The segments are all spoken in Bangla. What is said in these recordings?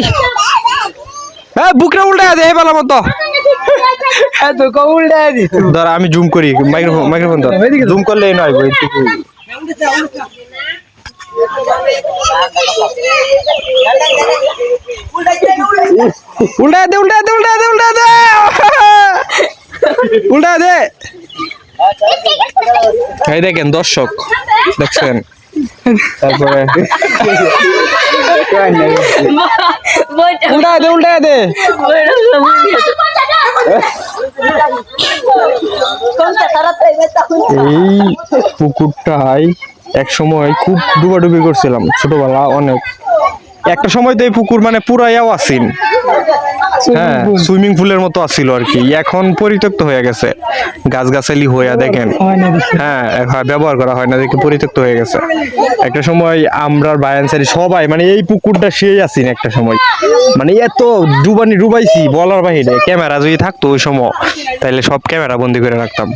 এই। এই বুকরা উল্টা দে বেলা মতো। এত কউলটা দি ধর আমি জুম করি মাইক্রোফোন মাইক্রোফোন ধর। জুম করলে নয় বই উল্টা দে উল্টা দে উল্টা দে উল্টা দে। উল্টা দে। এই দেখেন দর্শক দেখছেন? তারপরে উল্টা দে উল্টা দে এই পুকুরটাই এক সময় খুব ডুবাডুবি করছিলাম ছোটবেলা অনেক। একটা সময় তো এই পুকুর মানে পুরাইয়াও আসিন সুইমিং পুলের মতো আসছিল আর কি। এখন পরিত্যক্ত হয়ে গেছে। গাছগাছালি হইয়া দেখেন। হ্যাঁ ব্যবহার করা হয় না দেখে পরিত্যক্ত হয়ে গেছে। একটা সময় আমরা বায়ানসারি সবাই মানে এই পুকুরটা সেই আসিন একটা সময়। মানে এত ডুবানি ডুবাইছি বলার বাহিরে। ক্যামেরা যদি থাকতো ওই সময় তাহলে সব ক্যামেরা বন্দি করে রাখতাম।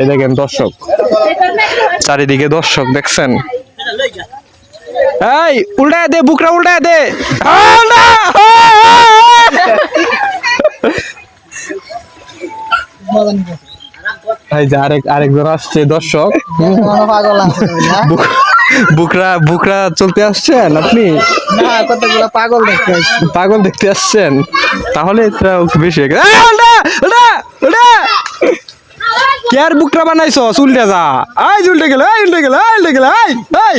এই দেখেন দর্শক। চারিদিকে দর্শক দেখছেন? এই উল্টায় দে বুকরা উল্টায় দে। না! এই যে আরেক আরেকজন আসছে দর্শক। বুকরা বুকরা চলতে আসছেন আপনি? কতগুলো পাগল দেখতে আসছি। পাগল দেখতে আসছেন? তাহলে এটা বেশি হয়ে কে আর বুকরা বানাইছো? উল্টে যা। আই উল্টে গেল এই উল্টে গেল এই উল্টে গেল এই এই!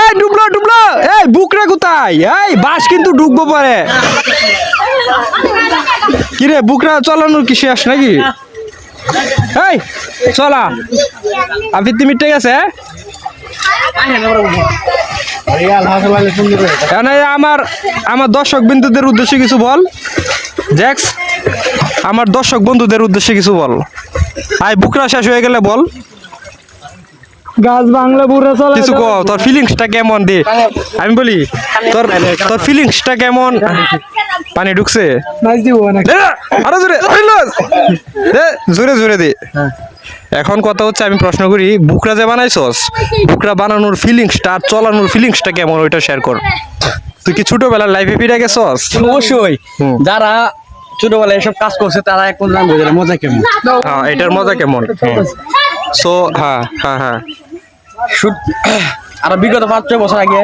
এই, ডুবলো ডুবলো। এই, বুকরা কোথায়? এই, বাস কিন্তু ডুববো পারে। কিরে, বুকরা চালানোর কি শেষ নাকি? এই, চলা। আপনি ঠিক আছে এখানে আমার আমার দর্শক বিন্দুদের উদ্দেশ্যে কিছু বল? জ্যাক্স আমার দর্শক বন্ধুদের উদ্দেশ্যে কিছু বল। আই বুকরা শেষ হয়ে গেলে বল। গাছ বাংলা বুড়া চলে কিছু ক তোর ফিলিংসটা কেমন দে? আমি বলি তোর তোর ফিলিংসটা কেমন? পানি ঢুকছে? নাচ দিব না আরও জোরে আরে জোরে জোরে দে। এখন কথা হচ্ছে আমি প্রশ্ন করি বুকরা যে বানাইছস বুকরা বানানোর ফিলিংসটা আর চলানোর ফিলিংসটা কেমন ওইটা শেয়ার কর। তুই কি ছোটবেলার লাইফে ফিরে গেছস? অবশ্যই। যারা ছোটবেলায় এসব কাজ করছে তারা এখন জানবে যে মজা কেমন। হ্যাঁ এটার মজা কেমন? সো হ্যাঁ হ্যাঁ হ্যাঁ। আর বিগত পাঁচ ছয় বছর আগে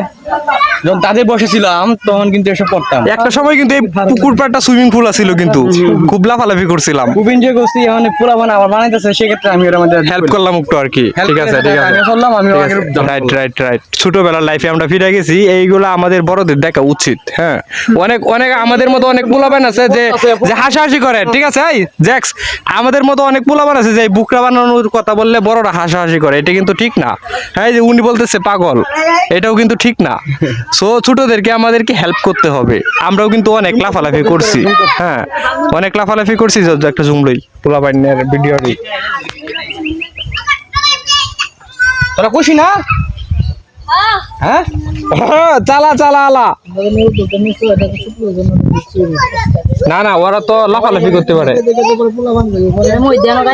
যখন তাদের বসেছিলাম তখন কিন্তু এসব করতাম। একটা সময় কিন্তু এই পুকুর পাড়টা সুইমিং পুল আছিল কিন্তু। খুব লাফালাফি করছিলাম। খুব এনজয় করছি এখন পুরা বানা আবার বানাইতেছে সেক্ষেত্রে আমি ওর মধ্যে হেল্প করলাম একটু আর কি। ঠিক আছে ঠিক আছে। আমি করলাম আমি রাইট রাইট রাইট ছোটবেলার লাইফে আমরা ফিরে গেছি এইগুলো আমাদের বড়দের দেখা উচিত হ্যাঁ। অনেক অনেক আমাদের মতো অনেক পোলাবান আছে যে যে হাসাহাসি করে ঠিক আছে এই জ্যাক্স আমাদের মতো অনেক পোলাবান আছে যে বুকরা বানানোর কথা বললে বড়রা হাসাহাসি করে এটা কিন্তু ঠিক না। হ্যাঁ যে উনি বলতেছে পাগল এটাও কিন্তু ঠিক না। সো ছোটদেরকে আমাদেরকে হেল্প করতে হবে। আমরাও কিন্তু অনেক লাফালাফি করছি। হ্যাঁ অনেক লাফালাফি করছি একটা জুমলই পোলাবাইনের ভিডিওটি তোরা খুশি না? হ্যাঁ? হ্যাঁ, চালা চালা আলা। না না ওরা তো লাফালাফি করতে পারে।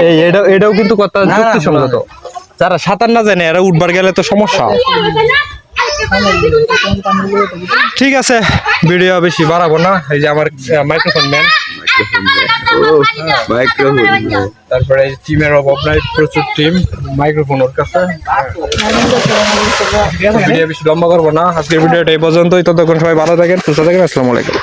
এই এটাও এটাও কিন্তু কথা যুক্তিসঙ্গত। যারা সাঁতার না জানে এরা উঠবার গেলে তো সমস্যা। ঠিক আছে ভিডিও বেশি বাড়াবো না। এই যে আমার মাইক্রোফোন ম্যান তারপরে এই টিমের অভাব নাই প্রচুর টিম মাইক্রোফোন ওর কাছে। ভিডিও বেশি লম্বা করব না। আজকের ভিডিওটা এই পর্যন্তই। ততক্ষণ সবাই ভালো থাকেন সুস্থ থাকেন। আসসালামু আলাইকুম।